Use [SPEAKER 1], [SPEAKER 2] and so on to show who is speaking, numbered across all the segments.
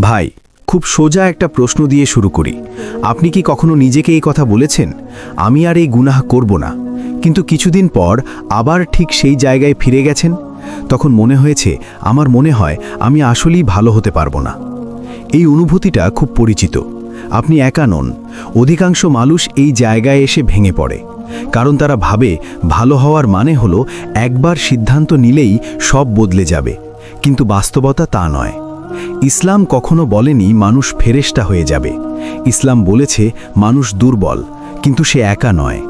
[SPEAKER 1] ভাই, খুব সোজা একটা প্রশ্ন দিয়ে শুরু করি। আপনি কি কখনো নিজেকে এই কথা বলেছেন? আমি আর এই গুনাহ করব না। কিন্তু কিছুদিন পর আবার ঠিক সেই জায়গায় ফিরে গেছেন। তখন মনে হয়েছে, আমার মনে হয় আমি আসলেই ভালো হতে পারব না। এই অনুভূতিটা খুব পরিচিত। আপনি একা নন। অধিকাংশ মানুষ এই জায়গায় এসে ভেঙে পড়ে। কারণ তারা ভাবে, ভালো হওয়ার মানে হলো একবার সিদ্ধান্ত নিলেই সব বদলে যাবে। কিন্তু বাস্তবতা তা নয়। ইসলাম কখনো বলেনি মানুষ ফেরেশতা হয়ে যাবে। ইসলাম বলেছে মানুষ দুর্বল, কিন্তু সে একা নয়।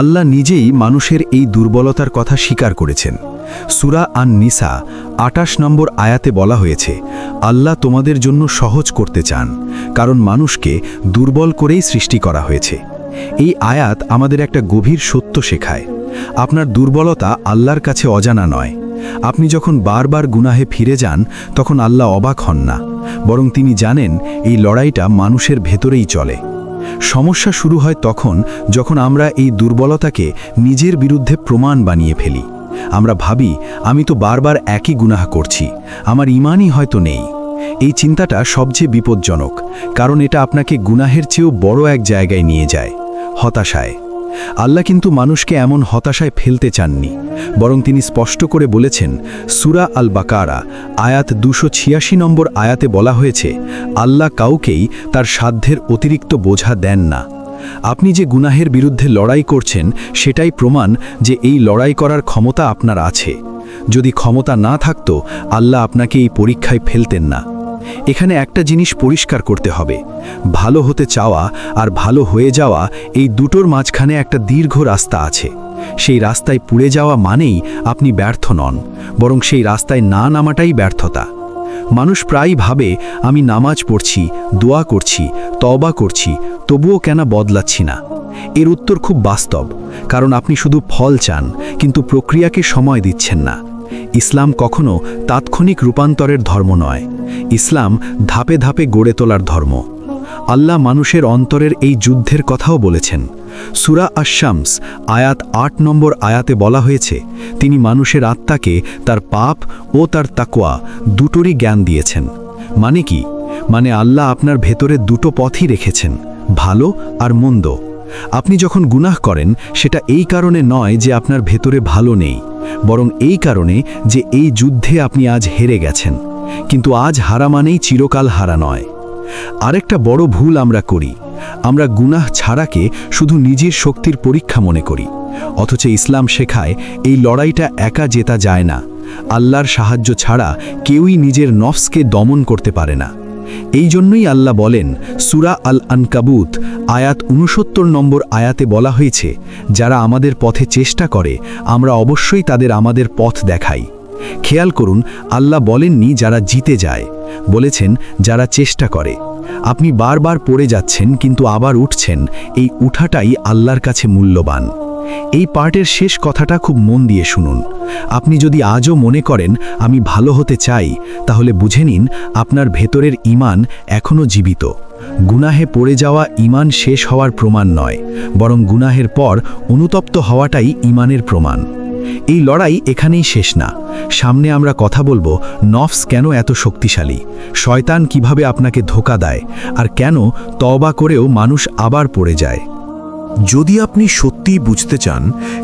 [SPEAKER 1] আল্লাহ নিজেই মানুষের এই দুর্বলতার কথা স্বীকার করেছেন। সুরা আন নিসা আটাশ নম্বর আয়াতে বলা হয়েছে, আল্লাহ তোমাদের জন্য সহজ করতে চান, কারণ মানুষকে দুর্বল করেই সৃষ্টি করা হয়েছে। এই আয়াত আমাদের একটা গভীর সত্য শেখায়। আপনার দুর্বলতা আল্লাহর কাছে অজানা নয় আপনি যখন বারবার গুনাহে ফিরে যান, তখন আল্লাহ অবাক হন না, বরং তিনি জানেন এই লড়াইটা মানুষের ভেতরেই চলে। সমস্যা শুরু হয় তখন যখন আমরা এই দুর্বলতাকে নিজের বিরুদ্ধে প্রমাণ বানিয়ে ফেলি। আমরা ভাবি, আমি তো বারবার একই গুনাহ করছি, আমার ইমানই হয়তো নেই। এই চিন্তাটা সবচেয়ে বিপজ্জনক, কারণ এটা আপনাকে গুনাহের চেয়েও বড় এক জায়গায় নিয়ে যায়, হতাশায়। আল্লাহ কিন্তু মানুষকে এমন হতাশায় ফেলতে চাননি, বরং তিনি স্পষ্ট করে বলেছেন, সুরা আল বাকারা আয়াত দুশো ছিয়াশি নম্বর আয়াতে বলা হয়েছে, আল্লাহ কাউকেই তার সাধ্যের অতিরিক্ত বোঝা দেন না। আপনি যে গুনাহের বিরুদ্ধে লড়াই করছেন, সেটাই প্রমাণ যে এই লড়াই করার ক্ষমতা আপনার আছে। যদি ক্ষমতা না থাকত, আল্লাহ আপনাকে এই পরীক্ষায় ফেলতেন না। এখানে একটা জিনিস পরিষ্কার করতে হবে। ভালো হতে চাওয়া আর ভালো হয়ে যাওয়া এই দুটোর মাঝখানে একটা দীর্ঘ রাস্তা আছে। সেই রাস্তায় পুড়ে যাওয়া মানেই আপনি ব্যর্থ নন, বরং সেই রাস্তায় না নামাটাই ব্যর্থতা। মানুষ প্রায়ই ভাবে, আমি নামাজ পড়ছি, দোয়া করছি তবা করছি, তবুও কেন বদলাচ্ছি না? এর উত্তর খুব বাস্তব, কারণ আপনি শুধু ফল চান, কিন্তু প্রক্রিয়াকে সময় দিচ্ছেন না। ইসলাম কখনো তাৎক্ষণিক রূপান্তরের ধর্ম নয়। ইসলাম ধাপে ধাপে গড়ে তোলার ধর্ম। আল্লাহ মানুষের অন্তরের এই যুদ্ধের কথাও বলেছেন। সুরা আশামস আয়াত আট নম্বর আয়াতে বলা হয়েছে, তিনি মানুষের আত্মাকে তার পাপ ও তার তাকোয়া দুটোরই জ্ঞান দিয়েছেন। মানে কি? মানে আল্লাহ আপনার ভেতরে দুটো পথই রেখেছেন, ভালো আর মন্দ। আপনি যখন গুনাহ করেন, সেটা এই কারণে নয় যে আপনার ভেতরে ভালো নেই, বরং এই কারণে যে এই যুদ্ধে আপনি আজ হেরে গেছেন। কিন্তু আজ হারা মানেই চিরকাল হারা নয়। আরেকটা বড় ভুল আমরা করি। আমরা গুনাহ ছাড়াকে শুধু নিজের শক্তির পরীক্ষা মনে করি। অথচ ইসলাম শেখায়, এই লড়াইটা একা জেতা যায় না। আল্লাহর সাহায্য ছাড়া কেউই নিজের নফসকে দমন করতে পারে না। এই জন্যই আল্লাহ বলেন, সুরা আল আনকাবুত আয়াত উনসত্তর নম্বর আয়াতে বলা হয়েছে, যারা আমাদের পথে চেষ্টা করে, আমরা অবশ্যই তাদের আমাদের পথ দেখাই। খেয়াল করুন, আল্লাহ বলেননি যারা জিতে যায়, বলেছেন যারা চেষ্টা করে। আপনি বারবার পড়ে যাচ্ছেন, কিন্তু আবার উঠছেন, এই উঠাটাই আল্লাহর কাছে মূল্যবান। এই পার্টের শেষ কথাটা খুব মন দিয়ে শুনুন। আপনি যদি আজও মনে করেন, আমি ভালো হতে চাই তাহলে বুঝে নিন, আপনার ভেতরের ইমান এখনও জীবিত। গুনাহে পড়ে যাওয়া ইমান শেষ হওয়ার প্রমাণ নয়, বরং গুনাহের পর অনুতপ্ত হওয়াটাই ইমানের প্রমাণ। এই লড়াই এখানেই শেষ না। সামনে আমরা কথা বলব, নফস কেন এত শক্তিশালী? শয়তান কীভাবে আপনাকে ধোকা দেয়? আর কেন তবা করেও মানুষ আবার পড়ে যায়?
[SPEAKER 2] যদি আপনি সত্যিই বুঝতে চান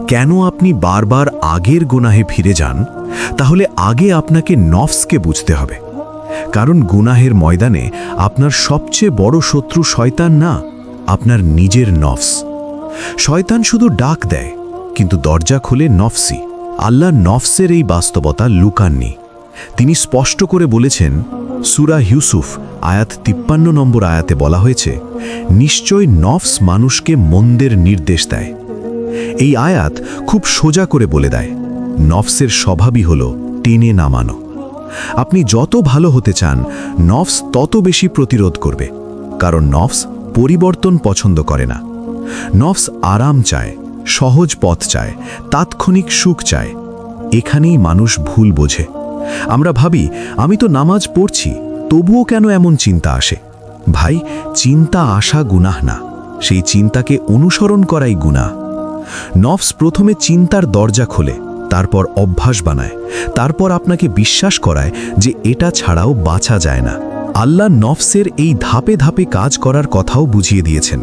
[SPEAKER 2] কেন আপনি বারবার আগের গুনাহে ফিরে যান, তাহলে আগে আপনাকে নফসকে বুঝতে হবে। কারণ গুনাহের ময়দানে আপনার সবচেয়ে বড় শত্রু শয়তান না, আপনার নিজের নফস। শয়তান শুধু ডাক দেয়, কিন্তু দরজা খুলে নফসি। আল্লাহ নফসের এই বাস্তবতা লুকাননি। তিনি স্পষ্ট করে বলেছেন, সুরা ইউসুফ, আয়াত তিপ্পান্ন নম্বর আয়াতে বলা হয়েছে, নিশ্চয় নফস মানুষকে মন্দের নির্দেশ দেয়। এই আয়াত খুব সোজা করে বলে দেয়, নফসের স্বভাবই হল টেনে নামানো। আপনি যত ভালো হতে চান, নফস তত বেশি প্রতিরোধ করবে, কারণ নফস পরিবর্তন পছন্দ করে না। নফস আরাম চায়, সহজ পথ চায়, তাৎক্ষণিক সুখ চায়, এখানেই মানুষ ভুল বোঝে। আমরা ভাবি, আমি তো নামাজ পড়ছি, তবুও কেন এমন চিন্তা আসে? ভাই, চিন্তা আসা গুনাহ না, সেই চিন্তাকে অনুসরণ করাই গুনাহ। নফস প্রথমে চিন্তার দরজা খোলে, তারপর অভ্যাস বানায়, তারপর আপনাকে বিশ্বাস করায় যে এটা ছাড়াও বাঁচা যায় না। আল্লাহ নফসের এই ধাপে ধাপে কাজ করার কথাও বুঝিয়ে দিয়েছেন।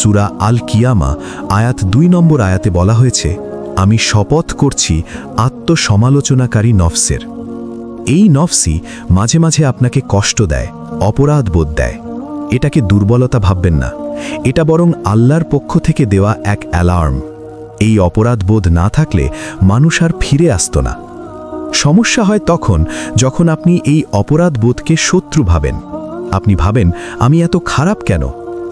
[SPEAKER 2] সুরা আল কিয়ামা আয়াত দুই নম্বর আয়াতে বলা হয়েছে, আমি শপথ করছি আত্মসমালোচনাকারী নফসের। এই নফসি মাঝে মাঝে আপনাকে কষ্ট দেয়, অপরাধ বোধ দেয়। এটাকে দুর্বলতা ভাববেন না। এটা বরং আল্লাহর পক্ষ থেকে দেওয়া এক অ্যালার্ম। এই অপরাধ বোধ না থাকলে মানুষ আর ফিরে আসত না। সমস্যা হয় তখন যখন আপনি এই অপরাধ বোধকে শত্রু ভাবেন। আপনি ভাবেন, আমি এত খারাপ কেন?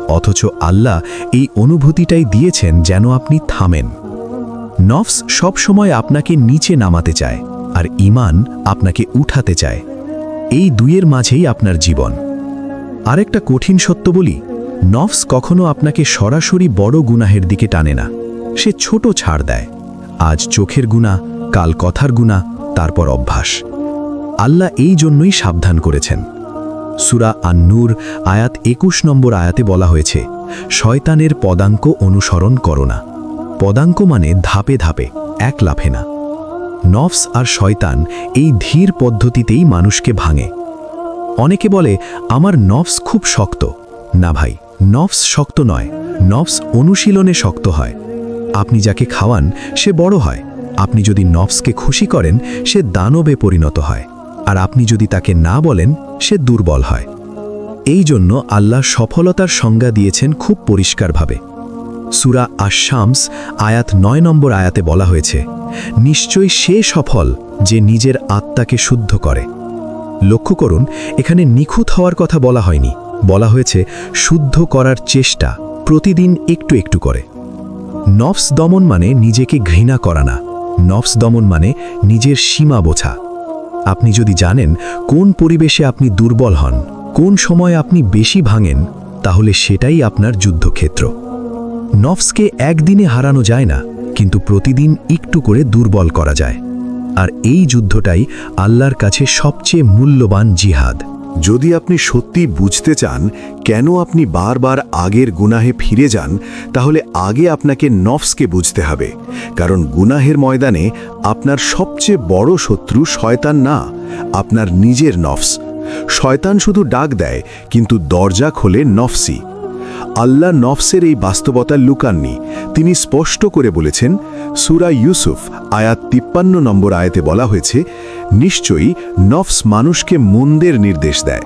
[SPEAKER 2] অথচ আল্লাহ এই অনুভূতিটাই দিয়েছেন যেন আপনি থামেন। নফস সবসময় আপনাকে নিচে নামাতে চায়। আর ইমান আপনাকে উঠাতে চায়। এই দুইয়ের মাঝেই আপনার জীবন। আরেকটা কঠিন সত্য বলি, নফস কখনো আপনাকে সরাসরি বড় গুনাহের দিকে টানে না। সে ছোট ছাড় দেয়। আজ চোখের গুণা কাল কথার গুণা তারপর অভ্যাস। আল্লাহ এই জন্যই সাবধান করেছেন। সুরা আন্নুর, আয়াত একুশ নম্বর আয়াতে বলা হয়েছে, শয়তানের পদাঙ্ক অনুসরণ করো না। পদাঙ্ক মানে ধাপে ধাপে, এক লাফে না। নফস আর শয়তান এই ধীর পদ্ধতিতেই মানুষকে ভাঙে। অনেকে বলে, আমার নফস খুব শক্ত। না ভাই, নফস শক্ত নয়, নফস অনুশীলনে শক্ত হয়। আপনি যাকে খাওয়ান, সে বড় হয়। আপনি যদি নফসকে খুশি করেন, সে দানবে পরিণত হয়। আর আপনি যদি তাকে না বলেন, সে দুর্বল হয়। এই জন্য আল্লাহ সফলতার সংজ্ঞা দিয়েছেন খুব পরিষ্কারভাবে। সুরা আশামস আয়াত নয় নম্বর আয়াতে বলা হয়েছে, নিশ্চয়ই সে সফল যে নিজের আত্মাকে শুদ্ধ করে। লক্ষ্য করুন, এখানে নিখুঁত হওয়ার কথা বলা হয়নি। বলা হয়েছে, শুদ্ধ করার চেষ্টা প্রতিদিন একটু একটু করে। নফস দমন মানে নিজেকে ঘৃণা করা না। নফস দমন মানে নিজের সীমা বোঝা। আপনি যদি জানেন কোন পরিবেশে আপনি দুর্বল হন, কোন সময় আপনি বেশি ভাঙেন, তাহলে সেটাই আপনার যুদ্ধক্ষেত্র। নফসকে একদিনে হারানো যায় না, কিন্তু প্রতিদিন একটু করে দুর্বল করা যায়। আর এই যুদ্ধটাই আল্লাহর কাছে সবচেয়ে মূল্যবান জিহাদ।
[SPEAKER 3] যদি আপনি সত্যি বুঝতে চান কেন আপনি বারবার আগের গুনাহে ফিরে যান, তাহলে আগে আপনাকে নফসকে বুঝতে হবে। কারণ গুনাহের ময়দানে আপনার সবচেয়ে বড় শত্রু শয়তান না, আপনার নিজের নফস। শয়তান শুধু ডাক দেয়, কিন্তু দরজা খোলে নফসি আল্লাহ নফসের এই বাস্তবতা লুকাননি। তিনি স্পষ্ট করে বলেছেন, সুরা ইউসুফ, আয়াত তিপ্পান্ন নম্বর আয়াতে বলা হয়েছে, নিশ্চয়ই নফস মানুষকে মন্দের নির্দেশ দেয়।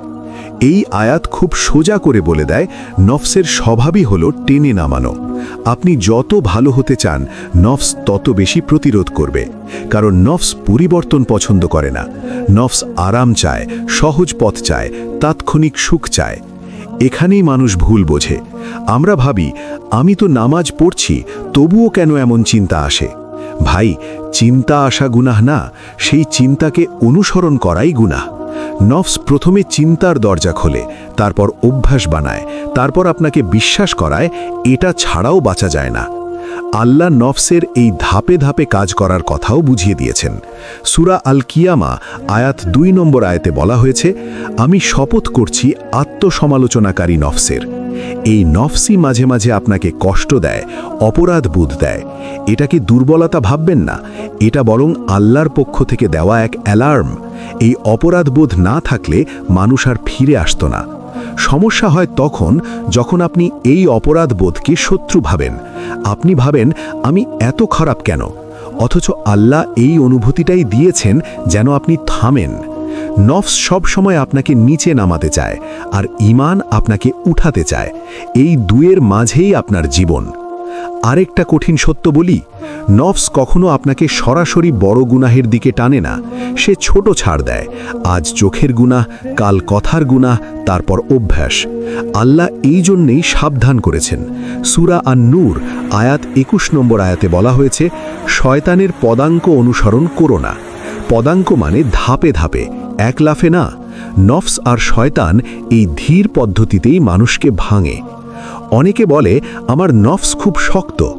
[SPEAKER 3] এই আয়াত খুব সোজা করে বলে দেয়, নফসের স্বভাবই হল টেনে নামানো। আপনি যত ভালো হতে চান, নফস তত বেশি প্রতিরোধ করবে। কারণ নফস পরিবর্তন পছন্দ করে না। নফস আরাম চায়, সহজ পথ চায়, তাৎক্ষণিক সুখ চায়। এখানেই মানুষ ভুল বোঝে। আমরা ভাবি, আমি তো নামাজ পড়ছি, তবুও কেন এমন চিন্তা আসে? ভাই, চিন্তা আসা গুনাহ না, সেই চিন্তাকে অনুসরণ করাই গুনাহ। নফস প্রথমে চিন্তার দরজা খোলে, তারপর অভ্যাস বানায়, তারপর আপনাকে বিশ্বাস করায়, এটা ছাড়াও বাঁচা যায় না। আল্লাহ নফসের এই ধাপে ধাপে কাজ করার কথাও বুঝিয়ে দিয়েছেন। সুরা আল কিয়ামা আয়াত দুই নম্বর আয়াতে বলা হয়েছে, আমি শপথ করছি আত্মসমালোচনাকারী নফসের। এই নফসি মাঝে মাঝে আপনাকে কষ্ট দেয়, অপরাধ বোধ দেয়। এটাকে দুর্বলতা ভাববেন না? এটা বরং আল্লাহর পক্ষ থেকে দেওয়া এক অ্যালার্ম। এই অপরাধ বোধ না থাকলে মানুষ আর ফিরে আসতো না। সমস্যা হয় তখন যখন আপনি এই অপরাধ বোধকে শত্রু ভাবেন। আপনি ভাবেন, আমি এত খারাপ কেন? অথচ আল্লাহ এই অনুভূতিটাই দিয়েছেন যেন আপনি থামেন। নফস সব সময় আপনাকে নিচে নামাতে চায়, আর ইমান আপনাকে উঠাতে চায়। এই দুয়ের মাঝেই আপনার জীবন। আরেকটা কঠিন সত্য বলি, নফস কখনো আপনাকে সরাসরি বড় গুনাহের দিকে টানে না, সে ছোট ছাড় দেয়। আজ চোখের গুনাহ, কাল কথার গুনাহ, তারপর অভ্যাস। আল্লাহ এই জন্যেই সাবধান করেছেন। সুরা আর নূর আয়াত একুশ নম্বর আয়াতে বলা হয়েছে, শয়তানের পদাঙ্ক অনুসরণ করো না। পদাঙ্ক মানে ধাপে ধাপে, এক লাফে না। নফস আর শয়তান এই ধীর পদ্ধতিতেই মানুষকে ভাঙে। অনেকে বলে, আমার নফস খুব শক্ত।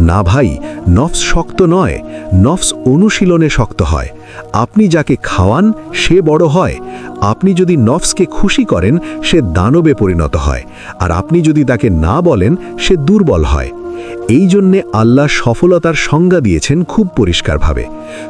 [SPEAKER 3] না ভাই, নফস শক্ত নয়, নফস অনুশীলনে শক্ত হয়। আপনি যাকে খাওয়ান, সে বড় হয়। আপনি যদি নফসকে খুশি করেন, সে দানবে পরিণত হয়। আর আপনি যদি তাকে না বলেন, সে দুর্বল হয়। এই জন্যে আল্লাহ সফলতার সংজ্ঞা দিয়েছেন খুব পরিষ্কারভাবে।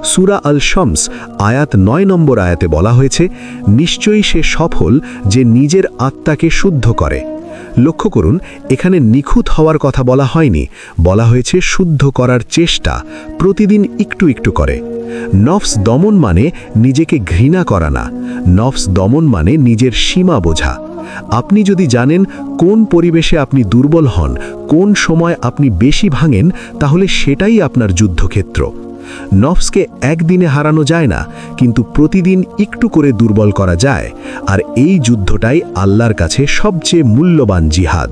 [SPEAKER 3] সুরা আল শমস আয়াত নয় নম্বর আয়াতে বলা হয়েছে, নিশ্চয়ই সে সফল যে নিজের আত্মাকে শুদ্ধ করে। লক্ষ্য করুন, এখানে নিখুঁত হওয়ার কথা বলা হয়নি। বলা হয়েছে শুদ্ধ করার চেষ্টা প্রতিদিন একটু একটু করে। নফস দমন মানে নিজেকে ঘৃণা করা না। নফস দমন মানে নিজের সীমা বোঝা। আপনি যদি জানেন কোন পরিবেশে আপনি দুর্বল হন, কোন সময় আপনি বেশি ভাঙেন, তাহলে সেটাই আপনার যুদ্ধক্ষেত্র। নফসকে একদিনে হারানো যায় না, কিন্তু প্রতিদিন একটু করে দুর্বল করা যায়, আর এই যুদ্ধটাই আল্লাহর কাছে সবচেয়ে মূল্যবান জিহাদ।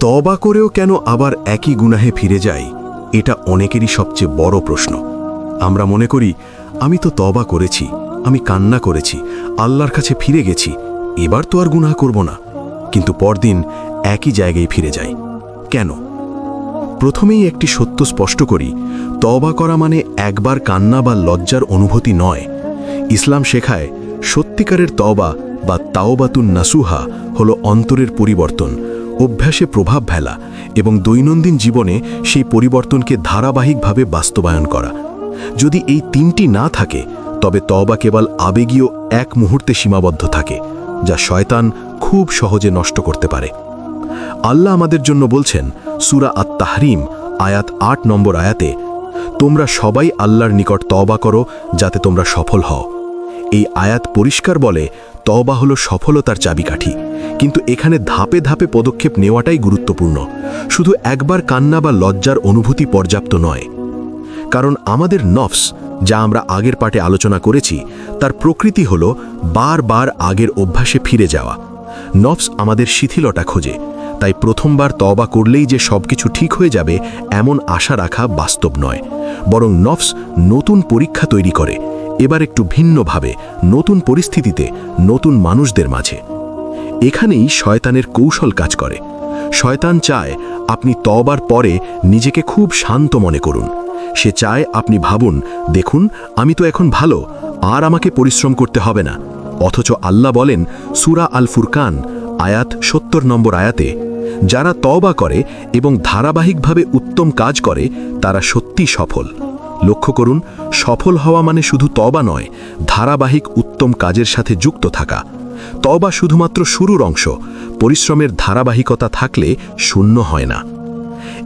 [SPEAKER 2] তবা করেও কেন আবার একই গুনাহে ফিরে যাই? এটা অনেকেরই সবচেয়ে বড় প্রশ্ন। আমরা মনে করি, আমি তো তবা করেছি, আমি কান্না করেছি, আল্লাহর কাছে ফিরে গেছি, এবার তো আর গুনাহ করব না। কিন্তু পরদিন একই জায়গায় ফিরে যাই। কেন? প্রথমেই একটি সত্য স্পষ্ট করি তবা করা মানে একবার কান্না বা লজ্জার অনুভূতি নয়। ইসলাম শেখায়, সত্যিকারের তবা বা তাওবাতুন নাসুহা হল অন্তরের পরিবর্তন, অভ্যাসে প্রভাব ফেলা এবং দৈনন্দিন জীবনে সেই পরিবর্তনকে ধারাবাহিকভাবে বাস্তবায়ন করা। যদি এই তিনটি না থাকে, তবে তবা কেবল আবেগীয় এক মুহূর্তে সীমাবদ্ধ থাকে, যা শয়তান খুব সহজে নষ্ট করতে পারে। আল্লাহ আমাদের জন্য বলছেন, সুরা আত তাহরিম আয়াত আট নম্বর আয়াতে, তোমরা সবাই আল্লাহর নিকট তওবা করো যাতে তোমরা সফল হও। এই আয়াত পরিষ্কার বলে তবা হলো সফলতার চাবিকাঠি। কিন্তু এখানে ধাপে ধাপে পদক্ষেপ নেওয়াটাই গুরুত্বপূর্ণ। শুধু একবার কান্না বা লজ্জার অনুভূতি পর্যাপ্ত নয়। কারণ আমাদের নফস, যা আমরা আগের পাটে আলোচনা করেছি, তার প্রকৃতি হল বারবার আগের অভ্যাসে ফিরে যাওয়া। নফস আমাদের শিথিলতা খোঁজে। তাই প্রথমবার তবা করলেই যে সবকিছু ঠিক হয়ে যাবে, এমন আশা রাখা বাস্তব নয়। বরং নফস নতুন পরীক্ষা তৈরি করে। এবার একটু ভিন্নভাবে, নতুন পরিস্থিতিতে, নতুন মানুষদের মাঝে। এখানেই শয়তানের কৌশল কাজ করে। শয়তান চায় আপনি তবার পরে নিজেকে খুব শান্ত মনে করুন। সে চায় আপনি ভাবুন, দেখুন, আমি তো এখন ভালো, আর আমাকে পরিশ্রম করতে হবে না। অথচ আল্লাহ বলেন, সুরা আল ফুরকান আয়াত সত্তর নম্বর আয়াতে যারা তওবা করে এবং ধারাবাহিকভাবে উত্তম কাজ করে, তারা সত্যি সফল। লক্ষ্য করুন, সফল হওয়া মানে শুধু তবা নয়, ধারাবাহিক উত্তম কাজের সাথে যুক্ত থাকা। তবা শুধুমাত্র শুরুর অংশ, পরিশ্রমের ধারাবাহিকতা থাকলে শূন্য হয় না।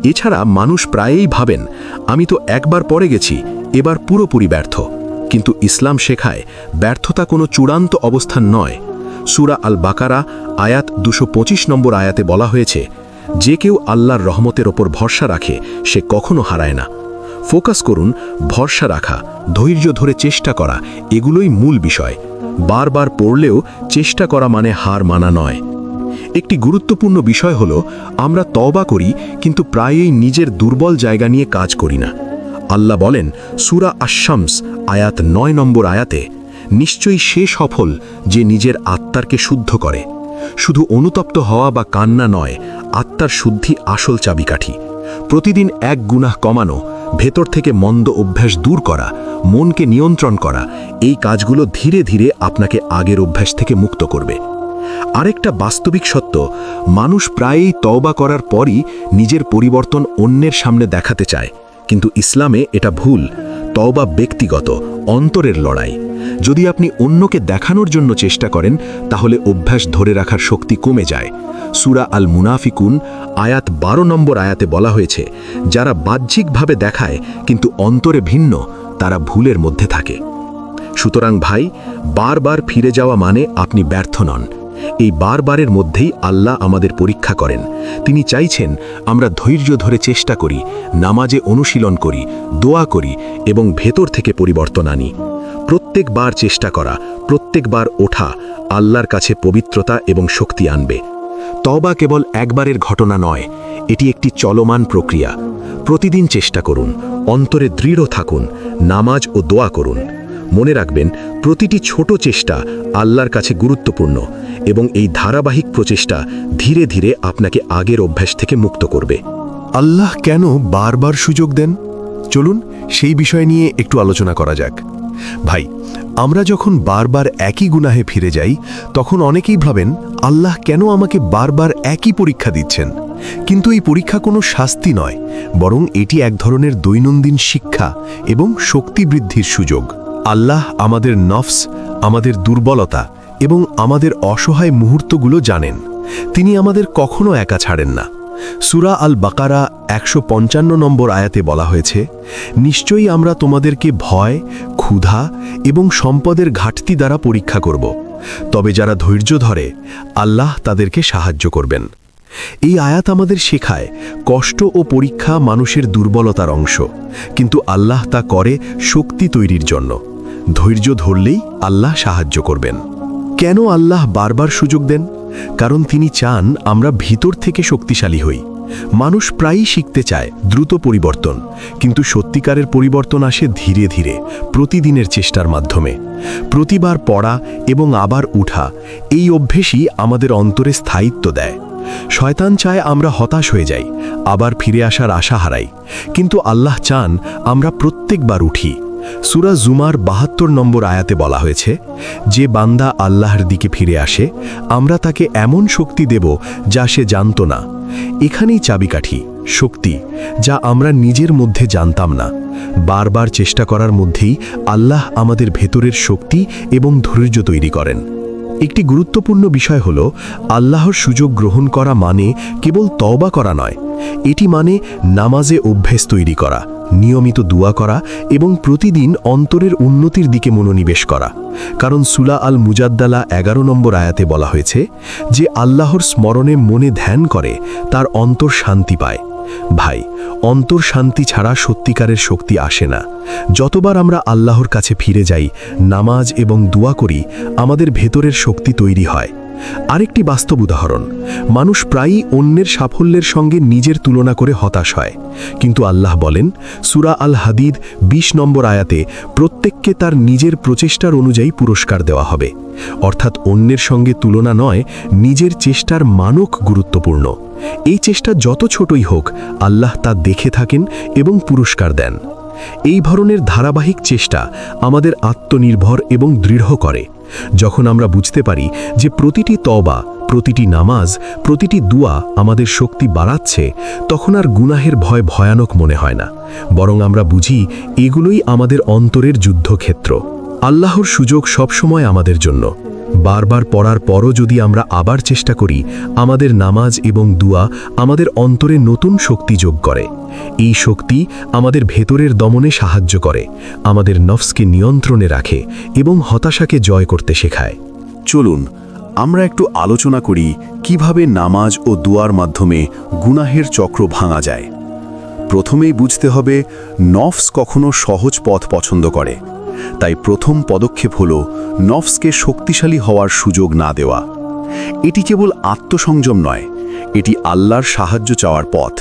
[SPEAKER 2] এছাড়া মানুষ প্রায়ই ভাবেন, আমি তো একবার পরে গেছি, এবার পুরোপুরি ব্যর্থ। কিন্তু ইসলাম শেখায়, ব্যর্থতা কোনো চূড়ান্ত অবস্থান নয়। সুরা আল বাকারা আয়াত দুশো নম্বর আয়াতে বলা হয়েছে, যে কেউ আল্লাহর রহমতের ওপর ভরসা রাখে, সে কখনো হারায় না। ফোকাস করুন, ভরসা রাখা, ধৈর্য ধরে চেষ্টা করা, এগুলোই মূল বিষয়। বারবার পড়লেও চেষ্টা করা মানে হার মানা নয়। একটি গুরুত্বপূর্ণ বিষয় হল, আমরা তওবা করি, কিন্তু প্রায়ই নিজের দুর্বল জায়গা নিয়ে কাজ করি না। আল্লাহ বলেন, সুরা আশামস আয়াত নয় নম্বর আয়াতে নিশ্চয়ই সে সফল যে নিজের আত্মারকে শুদ্ধ করে। শুধু অনুতপ্ত হওয়া বা কান্না নয়, আত্মার শুদ্ধি আসল চাবিকাঠি। প্রতিদিন এক গুনাহ কমানো, ভেতর থেকে মন্দ অভ্যাস দূর করা, মনকে নিয়ন্ত্রণ করা, এই কাজগুলো ধীরে ধীরে আপনাকে আগের অভ্যাস থেকে মুক্ত করবে। আরেকটা বাস্তবিক সত্য, মানুষ প্রায়ই তওবা করার পরই নিজের পরিবর্তন অন্যের সামনে দেখাতে চায়। কিন্তু ইসলামে এটা ভুল, তওবা ব্যক্তিগত, অন্তরের লড়াই। যদি আপনি অন্যকে দেখানোর জন্য চেষ্টা করেন, তাহলে অভ্যাস ধরে রাখার শক্তি কমে যায়। সুরা আল মুনাফিকুন আয়াত বারো নম্বর আয়াতে বলা হয়েছে, যারা বাহ্যিকভাবে দেখায়, কিন্তু অন্তরে ভিন্ন, তারা ভুলের মধ্যে থাকে। সুতরাং ভাই, বারবার ফিরে যাওয়া মানে আপনি ব্যর্থ নন। এই বারবারের মধ্যেই আল্লাহ আমাদের পরীক্ষা করেন। তিনি চাইছেন আমরা ধৈর্য ধরে চেষ্টা করি, নামাজে অনুশীলন করি, দোয়া করি, এবং ভেতর থেকে পরিবর্তন আনি। প্রত্যেকবার চেষ্টা করা, প্রত্যেকবার ওঠা আল্লাহর কাছে পবিত্রতা এবং শক্তি আনবে। তবা কেবল একবারের ঘটনা নয়, এটি একটি চলমান প্রক্রিয়া। প্রতিদিন চেষ্টা করুন, অন্তরে দৃঢ় থাকুন, নামাজ ও দোয়া করুন। মনে রাখবেন, প্রতিটি ছোট চেষ্টা আল্লাহর কাছে গুরুত্বপূর্ণ এবং এই ধারাবাহিক প্রচেষ্টা ধীরে ধীরে আপনাকে আগের অভ্যাস থেকে মুক্ত করবে।
[SPEAKER 3] আল্লাহ কেন বারবার সুযোগ দেন? চলুন সেই বিষয় নিয়ে একটু আলোচনা করা যাক। ভাই, আমরা যখন বারবার একই গুনাহে ফিরে যাই, তখন অনেকেই ভাবেন, আল্লাহ কেন আমাকে বারবার একই পরীক্ষা দিচ্ছেন? কিন্তু এই পরীক্ষা কোনো শাস্তি নয়, বরং এটি এক ধরনের দৈনন্দিন শিক্ষা এবং শক্তি বৃদ্ধির সুযোগ। আল্লাহ আমাদের নফস, আমাদের দুর্বলতা এবং আমাদের অসহায় মুহূর্তগুলো জানেন। তিনি আমাদের কখনো একা ছাড়েন না। সুরা আল বাকারা একশো পঞ্চান্ন নম্বর আয়াতে বলা হয়েছে, নিশ্চয়ই আমরা তোমাদেরকে ভয়, ক্ষুধা এবং সম্পদের ঘাটতি দ্বারা পরীক্ষা করব। তবে যারা ধৈর্য ধরে, আল্লাহ তাদেরকে সাহায্য করবেন। এই আয়াত আমাদের শেখায় কষ্ট ও পরীক্ষা মানুষের দুর্বলতার অংশ, কিন্তু আল্লাহ তা করে শক্তি তৈরির জন্য। ধৈর্য ধরলেই আল্লাহ সাহায্য করবেন। কেন আল্লাহ বারবার সুযোগ দেন? কারণ তিনি চান আমরা ভিতর থেকে শক্তিশালী হই। মানুষ প্রায়ই শিখতে চায় দ্রুত পরিবর্তন, কিন্তু সত্যিকারের পরিবর্তন আসে ধীরে ধীরে, প্রতিদিনের চেষ্টার মাধ্যমে। প্রতিবার পড়া এবং আবার উঠা, এই অভ্যেসই আমাদের অন্তরে স্থায়িত্ব দেয়। শয়তান চায় আমরা হতাশ হয়ে যাই, আবার ফিরে আসার আশা হারাই, কিন্তু আল্লাহ চান আমরা প্রত্যেকবার উঠি। সুরা জুমার বাহাত্তর নম্বর আয়াতে বলা হয়েছে, যে বান্দা আল্লাহর দিকে ফিরে আসে, আমরা তাকে এমন শক্তি দেব যা সে জানত না। এখানেই চাবিকাঠি, শক্তি, যা আমরা নিজের মধ্যে জানতাম না। বারবার চেষ্টা করার মধ্যেই আল্লাহ আমাদের ভেতরের শক্তি এবং ধৈর্য তৈরি করেন। একটি গুরুত্বপূর্ণ বিষয় হল, আল্লাহর সুযোগ গ্রহণ করা মানে কেবল তওবা করা নয়, এটি মানে নামাজে অভ্যেস তৈরি করা। নিয়মিত দোয়া করা এবং প্রতিদিন অন্তরের উন্নতির দিকে মনোনিবেশ করা। কারণ সুলা আল মুজাদ্দালা এগারো নম্বর আয়াতে বলা হয়েছে যে, আল্লাহর স্মরণে মনে ধ্যান করে, তার অন্তর শান্তি পায়। ভাই, অন্তর শান্তি ছাড়া সত্যিকারের শক্তি আসে না। যতবার আমরা আল্লাহর কাছে ফিরে যাই, নামাজ এবং দোয়া করি, আমাদের ভেতরের শক্তি তৈরি হয়। আরেকটি বাস্তব উদাহরণ। মানুষ প্রায়ই অন্যের সাফল্যের সঙ্গে নিজের তুলনা করে হতাশ হয়। কিন্তু আল্লাহ বলেন, সুরা আল হাদিদ ২০ নম্বর আয়াতে প্রত্যেককে তার নিজের প্রচেষ্টার অনুযায়ী পুরস্কার দেওয়া হবে। অর্থাৎ অন্যের সঙ্গে তুলনা নয়, নিজের চেষ্টার মানক গুরুত্বপূর্ণ। এই চেষ্টা যত ছোটই হোক, আল্লাহ তা দেখে থাকেন এবং পুরস্কার দেন। এই ধরনের ধারাবাহিক চেষ্টা আমাদের আত্মনির্ভর এবং দৃঢ় করে। যখন আমরা বুঝতে পারি যে প্রতিটি তবা প্রতিটি নামাজ, প্রতিটি দুয়া আমাদের শক্তি বাড়াচ্ছে, তখন আর গুনাহের ভয় ভয়ানক মনে হয় না। বরং আমরা বুঝি এগুলোই আমাদের অন্তরের যুদ্ধক্ষেত্র। আল্লাহর সুযোগ সবসময় আমাদের জন্য। বারবার পড়ার পরও যদি আমরা আবার চেষ্টা করি, আমাদের নামাজ এবং দুয়া আমাদের অন্তরে নতুন শক্তি যোগ করে। এই শক্তি আমাদের ভেতরের দমনে সাহায্য করে, আমাদের নফসকে নিয়ন্ত্রণে রাখে এবং হতাশাকে জয় করতে শেখায়।
[SPEAKER 4] চলুন, আমরা একটু আলোচনা করি কীভাবে নামাজ ও দুয়ার মাধ্যমে গুনাহের চক্র ভাঙা যায়। প্রথমেই বুঝতে হবে, নফস কখনো সহজ পথ পছন্দ করে। তাই প্রথম পদক্ষেপ হল নফসকে শক্তিশালী হওয়ার সুযোগ না দেওয়া। এটি কেবল আত্মসংযম নয়, এটি আল্লাহর সাহায্য চাওয়ার পথ।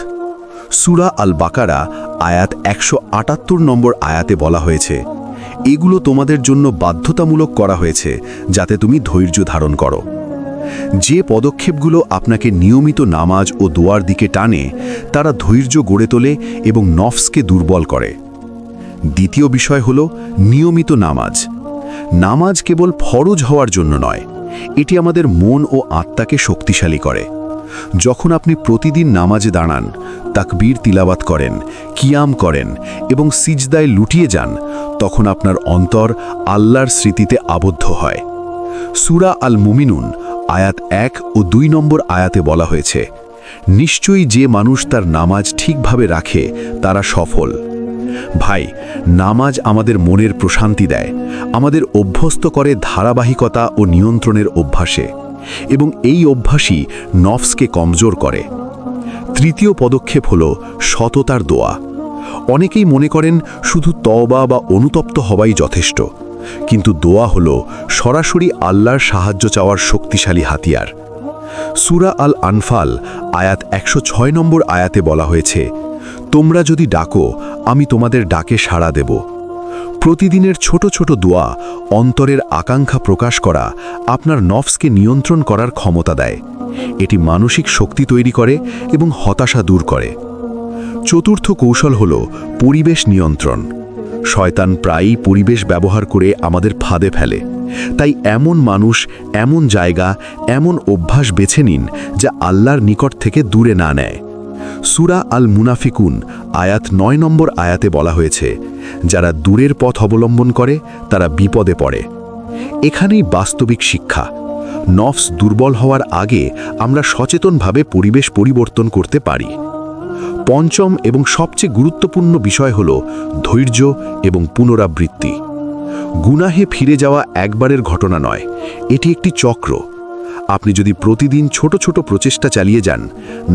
[SPEAKER 4] সুরা আল বাকারা আয়াত একশো আটাত্তর নম্বর আয়াতে বলা হয়েছে, এগুলো তোমাদের জন্য বাধ্যতামূলক করা হয়েছে, যাতে তুমি ধৈর্য ধারণ করো। যে পদক্ষেপগুলো আপনাকে নিয়মিত নামাজ ও দোয়ার দিকে টানে, তারা ধৈর্য গড়ে তোলে এবং নফসকে দুর্বল করে। দ্বিতীয় বিষয় হল নিয়মিত নামাজ। নামাজ কেবল ফরজ হওয়ার জন্য নয়, এটি আমাদের মন ও আত্মাকে শক্তিশালী করে। যখন আপনি প্রতিদিন নামাজে দাঁড়ান, তাকবীর তিলাবাত করেন, কিয়াম করেন এবং সিজদায় লুটিয়ে যান, তখন আপনার অন্তর আল্লাহর স্মৃতিতে আবদ্ধ হয়। সুরা আল মুমিনুন আয়াত এক ও দুই নম্বর আয়াতে বলা হয়েছে, নিশ্চয়ই যে মানুষ তার নামাজ ঠিকভাবে রাখে, তারা সফল। ভাই, নামাজ আমাদের মনের প্রশান্তি দেয়। আমাদের অভ্যস্ত করে ধারাবাহিকতা ও নিয়ন্ত্রণের অভ্যাসে। এবং এই অভ্যাসই নফসকে কমজোর করে। তৃতীয় পদক্ষেপ হল সততার দোয়া। অনেকেই মনে করেন শুধু তওবা বা অনুতপ্ত হওয়াই যথেষ্ট। কিন্তু দোয়া হল সরাসরি আল্লাহর সাহায্য চাওয়ার শক্তিশালী হাতিয়ার। সুরা আল আনফাল আয়াত একশো ছয় নম্বর আয়াতে বলা হয়েছে তোমরা যদি ডাকো, আমি তোমাদের ডাকে সাড়া দেব। প্রতিদিনের ছোট ছোট দোয়া, অন্তরের আকাঙ্ক্ষা প্রকাশ করা আপনার নফসকে নিয়ন্ত্রণ করার ক্ষমতা দেয়। এটি মানসিক শক্তি তৈরি করে এবং হতাশা দূর করে। চতুর্থ কৌশল হল পরিবেশ নিয়ন্ত্রণ। শয়তান প্রায়ই পরিবেশ ব্যবহার করে আমাদের ফাঁদে ফেলে। তাই এমন মানুষ, এমন জায়গা, এমন অভ্যাস বেছে নিন যা আল্লাহর নিকট থেকে দূরে না নেয়। সুরা আল মুনাফিকুন আয়াত নয় নম্বর আয়াতে বলা হয়েছে, যারা দূরের পথ অবলম্বন করে, তারা বিপদে পড়ে। এখানেই বাস্তবিক শিক্ষা। নফস দুর্বল হওয়ার আগে আমরা সচেতনভাবে পরিবেশ পরিবর্তন করতে পারি। পঞ্চম এবং সবচেয়ে গুরুত্বপূর্ণ বিষয় হল ধৈর্য এবং পুনরাবৃত্তি। গুনাহে ফিরে যাওয়া একবারের ঘটনা নয়, এটি একটি চক্র। আপনি যদি প্রতিদিন ছোট ছোট প্রচেষ্টা চালিয়ে যান,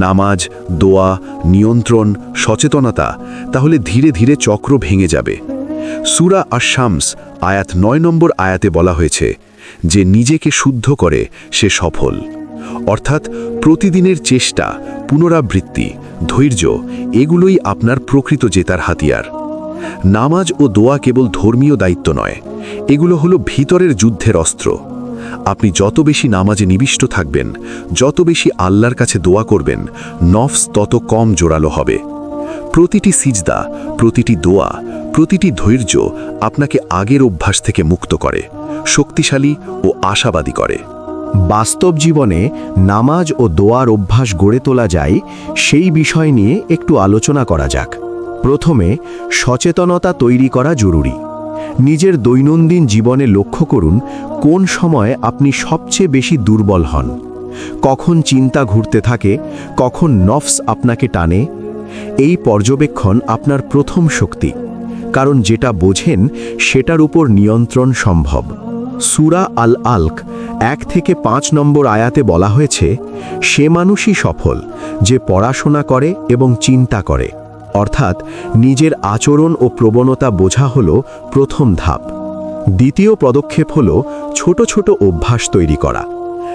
[SPEAKER 4] নামাজ, দোয়া, নিয়ন্ত্রণ, সচেতনতা, তাহলে ধীরে ধীরে চক্র ভেঙে যাবে। সুরা আশামস আয়াত নয় নম্বর আয়াতে বলা হয়েছে, যে নিজেকে শুদ্ধ করে, সে সফল। অর্থাৎ প্রতিদিনের চেষ্টা, পুনরাবৃত্তি, ধৈর্য, এগুলোই আপনার প্রকৃত জেতার হাতিয়ার। নামাজ ও দোয়া কেবল ধর্মীয় দায়িত্ব নয়, এগুলো হলো ভিতরের যুদ্ধের অস্ত্র। আপনি যত বেশি নামাজে নিবিষ্ট থাকবেন, যত বেশি আল্লাহর কাছে দোয়া করবেন, নফস তত কম জোরালো হবে। প্রতিটি সিজদা, প্রতিটি দোয়া, প্রতিটি ধৈর্য আপনাকে আগের অভ্যাস থেকে মুক্ত করে, শক্তিশালী ও আশাবাদী করে।
[SPEAKER 1] বাস্তব জীবনে নামাজ ও দোয়ার অভ্যাস গড়ে তোলা যায়, সেই বিষয় নিয়ে একটু আলোচনা করা যাক। প্রথমে সচেতনতা তৈরি করা জরুরি। নিজের দৈনন্দিন জীবনে লক্ষ্য করুন কোন সময় আপনি সবচেয়ে বেশি দুর্বল হন। কখন চিন্তা ঘুরতে থাকে, কখন নফস আপনাকে টানে। এই পর্যবেক্ষণ আপনার প্রথম শক্তি, কারণ যেটা বোঝেন সেটার উপর নিয়ন্ত্রণ সম্ভব। সুরা আল আলক এক থেকে পাঁচ নম্বর আয়াতে বলা হয়েছে, সে মানুষই সফল যে পড়াশোনা করে এবং চিন্তা করে। অর্থাৎ নিজের আচরণ ও প্রবণতা বোঝা হল প্রথম ধাপ। দ্বিতীয় পদক্ষেপ হল ছোট ছোট অভ্যাস তৈরি করা।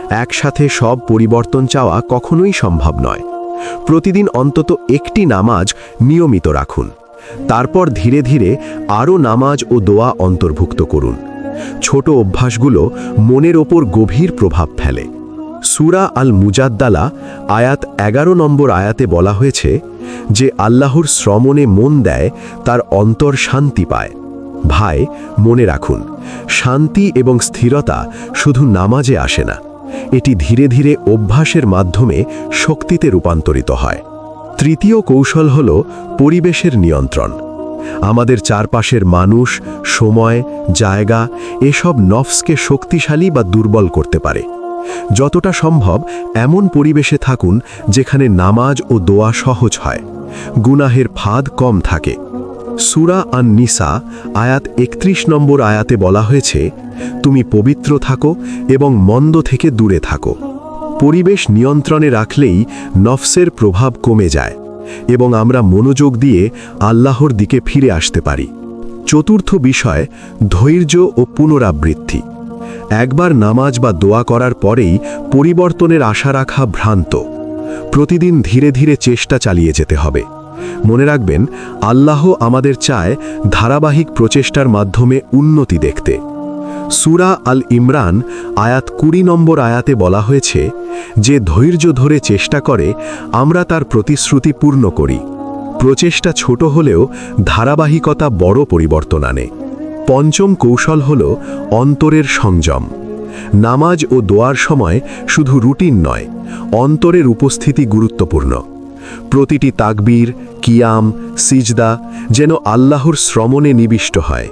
[SPEAKER 1] একসাথে সব পরিবর্তন চাওয়া কখনোই সম্ভব নয়। প্রতিদিন অন্তত একটি নামাজ নিয়মিত রাখুন। তারপর ধীরে ধীরে আরও নামাজ ও দোয়া অন্তর্ভুক্ত করুন। ছোট অভ্যাসগুলো মনের ওপর গভীর প্রভাব ফেলে। সুরা আল মুজাদ্দালা আয়াত এগারো নম্বর আয়াতে বলা হয়েছে যে আল্লাহর শ্রমণে মন দেয়, তার অন্তর শান্তি পায়। ভাই, মনে রাখুন, শান্তি এবং স্থিরতা শুধু নামাজে আসে না, এটি ধীরে ধীরে অভ্যাসের মাধ্যমে শক্তিতে রূপান্তরিত হয়। তৃতীয় কৌশল হল পরিবেশের নিয়ন্ত্রণ। আমাদের চারপাশের মানুষ, সময়, জায়গা এসব নফসকে শক্তিশালী বা দুর্বল করতে পারে। যতটা সম্ভব এমন পরিবেশে থাকুন যেখানে নামাজ ও দোয়া সহজ হয়। গুনাহের ফাঁদ কম থাকে। সুরা আন নিসা আয়াত একত্রিশ নম্বর আয়াতে বলা হয়েছে, তুমি পবিত্র থাকো এবং মন্দ থেকে দূরে থাকো। পরিবেশ নিয়ন্ত্রণে রাখলেই নফসের প্রভাব কমে যায় এবং আমরা মনোযোগ দিয়ে আল্লাহর দিকে ফিরে আসতে পারি। চতুর্থ বিষয়, ধৈর্য ও পুনরাবৃত্তি। একবার নামাজ বা দোয়া করার পরেই পরিবর্তনের আশা রাখা ভ্রান্ত। প্রতিদিন ধীরে ধীরে চেষ্টা চালিয়ে যেতে হবে। মনে রাখবেন, আল্লাহ আমাদের চায় ধারাবাহিক প্রচেষ্টার মাধ্যমে উন্নতি দেখতে। সুরা আল ইমরান আয়াত কুড়ি নম্বর আয়াতে বলা হয়েছে, যে ধৈর্য ধরে চেষ্টা করে, আমরা তার প্রতিশ্রুতি পূর্ণ করি। প্রচেষ্টা ছোট হলেও ধারাবাহিকতা বড় পরিবর্তন আনে। পঞ্চম কৌশল হল অন্তরের সংযম। নামাজ ও দোয়ার সময় শুধু রুটিন নয়, অন্তরের উপস্থিতি গুরুত্বপূর্ণ। প্রতিটি তাকবীর, কিয়াম, সিজদা যেন আল্লাহর শ্রমণে নিবিষ্ট হয়।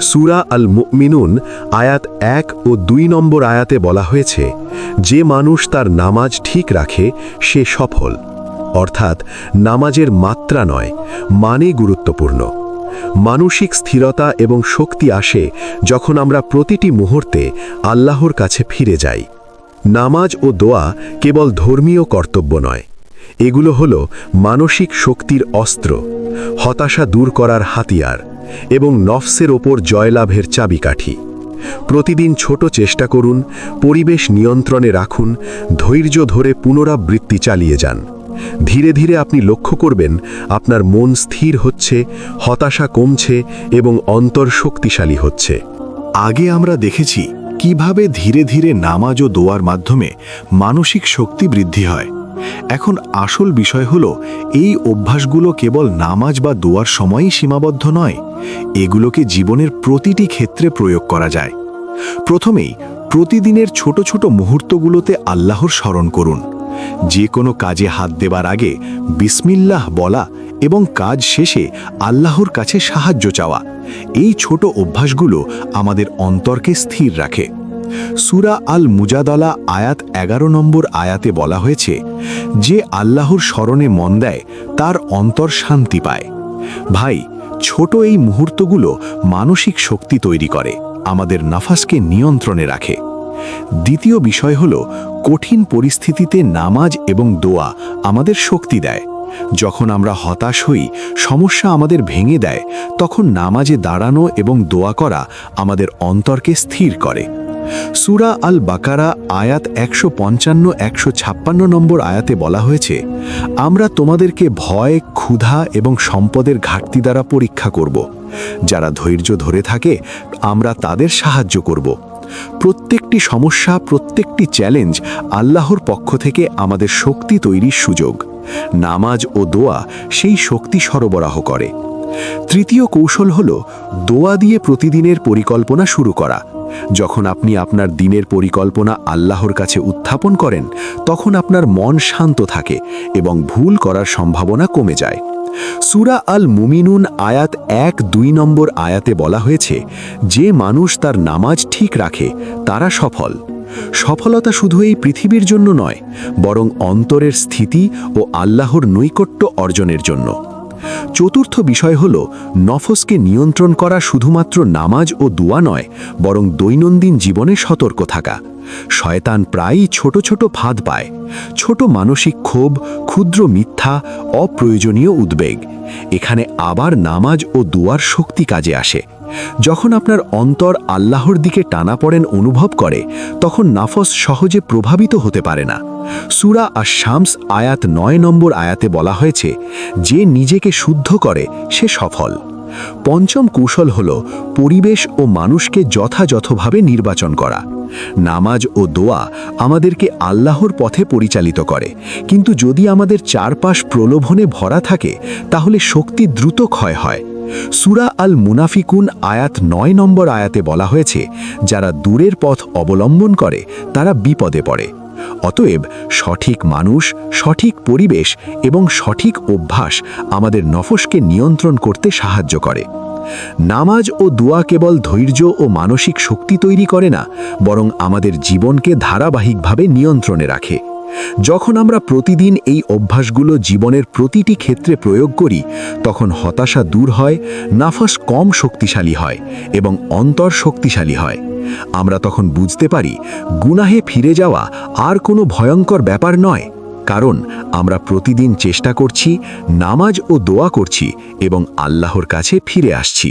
[SPEAKER 1] সুরা আল মুমিনুন আয়াত এক ও দুই নম্বর আয়াতে বলা হয়েছে, যে মানুষ তার নামাজ ঠিক রাখে, সে সফল। অর্থাৎ, নামাজের মাত্রা নয় মানে গুরুত্বপূর্ণ। মানসিক স্থিরতা এবং শক্তি আসে যখন আমরা প্রতিটি মুহূর্তে আল্লাহর কাছে ফিরে যাই। নামাজ ও দোয়া কেবল ধর্মীয় কর্তব্য নয়। এগুলো হল মানসিক শক্তির অস্ত্র, হতাশা দূর করার হাতিয়ার এবং নফসের ওপর জয়লাভের চাবিকাঠি। প্রতিদিন ছোট চেষ্টা করুন, পরিবেশ নিয়ন্ত্রণে রাখুন, ধৈর্য ধরে পুনরাবৃত্তি চালিয়ে যান। ধীরে ধীরে আপনি লক্ষ্য করবেন আপনার মন স্থির হচ্ছে, হতাশা কমছে এবং অন্তর শক্তিশালী হচ্ছে।
[SPEAKER 3] আগে আমরা দেখেছি কীভাবে ধীরে ধীরে নামাজ ও দোয়ার মাধ্যমে মানসিক শক্তি বৃদ্ধি হয়। এখন আসল বিষয় হল, এই অভ্যাসগুলো কেবল নামাজ বা দোয়ার সময়ই সীমাবদ্ধ নয়, এগুলোকে জীবনের প্রতিটি ক্ষেত্রে প্রয়োগ করা যায়। প্রথমেই, প্রতিদিনের ছোট ছোট মুহূর্তগুলোতে আল্লাহর স্মরণ করুন। যে কোনো কাজে হাত দেবার আগে বিসমিল্লাহ বলা এবং কাজ শেষে আল্লাহর কাছে সাহায্য চাওয়া। এই ছোট অভ্যাসগুলো আমাদের অন্তরকে স্থির রাখে। সুরা আল মুজাদালা আয়াত এগারো নম্বর আয়াতে বলা হয়েছে, যে আল্লাহর স্মরণে মন দেয়, তার অন্তর শান্তি পায়। ভাই, ছোট এই মুহূর্তগুলো মানসিক শক্তি তৈরি করে, আমাদের নাফাসকে নিয়ন্ত্রণে রাখে। দ্বিতীয় বিষয় হল, কঠিন পরিস্থিতিতে নামাজ এবং দোয়া আমাদের শক্তি দেয়। যখন আমরা হতাশ হই, সমস্যা আমাদের ভেঙে দেয়, তখন নামাজে দাঁড়ানো এবং দোয়া করা আমাদের অন্তরকে স্থির করে। সুরা আল বাকারা আয়াত একশো পঞ্চান্ন, একশো ছাপ্পান্ন নম্বর আয়াতে বলা হয়েছে, আমরা তোমাদেরকে ভয়, ক্ষুধা এবং সম্পদের ঘাটতি দ্বারা পরীক্ষা করব। যারা ধৈর্য ধরে থাকে, আমরা তাদের সাহায্য করব। প্রত্যেকটি সমস্যা, প্রত্যেকটি চ্যালেঞ্জ আল্লাহর পক্ষ থেকে আমাদের শক্তি তৈরির সুযোগ। নামাজ ও দোয়া সেই শক্তি সরবরাহ করে। তৃতীয় কৌশল হল দোয়া দিয়ে প্রতিদিনের পরিকল্পনা শুরু করা। যখন আপনি আপনার দিনের পরিকল্পনা আল্লাহর কাছে উত্থাপন করেন, তখন আপনার মন শান্ত থাকে এবং ভুল করার সম্ভাবনা কমে যায়। সুরা আল মুমিনুন আয়াত এক দুই নম্বর আয়াতে বলা হয়েছে, যে মানুষ তার নামাজ ঠিক রাখে, তারা সফল। সফলতা শুধু এই পৃথিবীর জন্য নয়, বরং অন্তরের স্থিতি ও আল্লাহর নৈকট্য অর্জনের জন্য। চতুর্থ বিষয় হল, নফসকে নিয়ন্ত্রণ করা শুধুমাত্র নামাজ ও দোয়া নয়, বরং দৈনন্দিন জীবনে সতর্ক থাকা। শয়তান প্রায়ই ছোট ছোট ফাঁদ পায়। ছোট মানসিক ক্ষোভ, ক্ষুদ্র মিথ্যা, অপ্রয়োজনীয় উদ্বেগ। এখানে আবার নামাজ ও দুয়ার শক্তি কাজে আসে। যখন আপনার অন্তর আল্লাহর দিকে টানা পড়েন অনুভব করে, তখন নাফস সহজে প্রভাবিত হতে পারে না। সুরা আর শামস আয়াত নয় নম্বর আয়াতে বলা হয়েছে, যে নিজেকে শুদ্ধ করে, সে সফল। পঞ্চম কৌশল হল পরিবেশ ও মানুষকে যথাযথভাবে নির্বাচন করা। নামাজ ও দোয়া আমাদেরকে আল্লাহর পথে পরিচালিত করে। কিন্তু যদি আমাদের চারপাশ প্রলোভনে ভরা থাকে, তাহলে শক্তি দ্রুত ক্ষয় হয়। সুরা আল মুনাফিকুন আয়াত নয় নম্বর আয়াতে বলা হয়েছে, যারা দূরের পথ অবলম্বন করে, তারা বিপদে পড়ে। অতএব সঠিক মানুষ, সঠিক পরিবেশ এবং সঠিক অভ্যাস আমাদের নফসকে নিয়ন্ত্রণ করতে সাহায্য করে। নামাজ ও দোয়া কেবল ধৈর্য ও মানসিক শক্তি তৈরি করে না, বরং আমাদের জীবনকে ধারাবাহিকভাবে নিয়ন্ত্রণে রাখে। যখন আমরা প্রতিদিন এই অভ্যাসগুলো জীবনের প্রতিটি ক্ষেত্রে প্রয়োগ করি, তখন হতাশা দূর হয়, নাফস কম শক্তিশালী হয় এবং অন্তর শক্তিশালী হয়। আমরা তখন বুঝতে পারি গুনাহে ফিরে যাওয়া আর কোনো ভয়ঙ্কর ব্যাপার নয়, কারণ আমরা প্রতিদিন চেষ্টা করছি, নামাজ ও দোয়া করছি এবং আল্লাহর কাছে ফিরে আসছি।